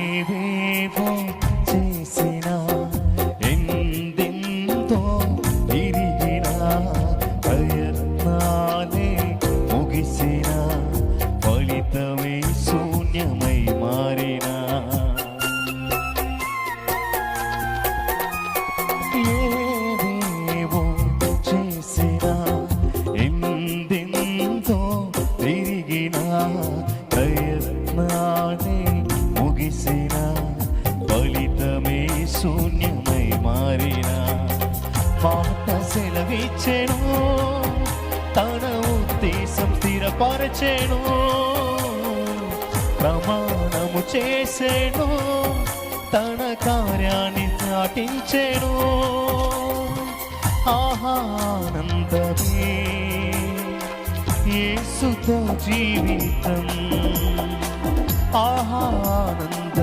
ఏవేవో చేసిన ఎందెంతో తిరిగిన ప్రయత్నాలే ముగిసిన ఫలితమే శూన్యమై మారినా. ఏవేవో చేసిన ఎందెంతో తిరిగిన మారిన మాట సెలవిచ్చెను తన ఉద్దేశం స్థిరపరచేను ప్రమాణము చేసేను తన కార్యాన్ని నాటించెను ఆహానందమే యేసుతో జీవితం. ఆహానంద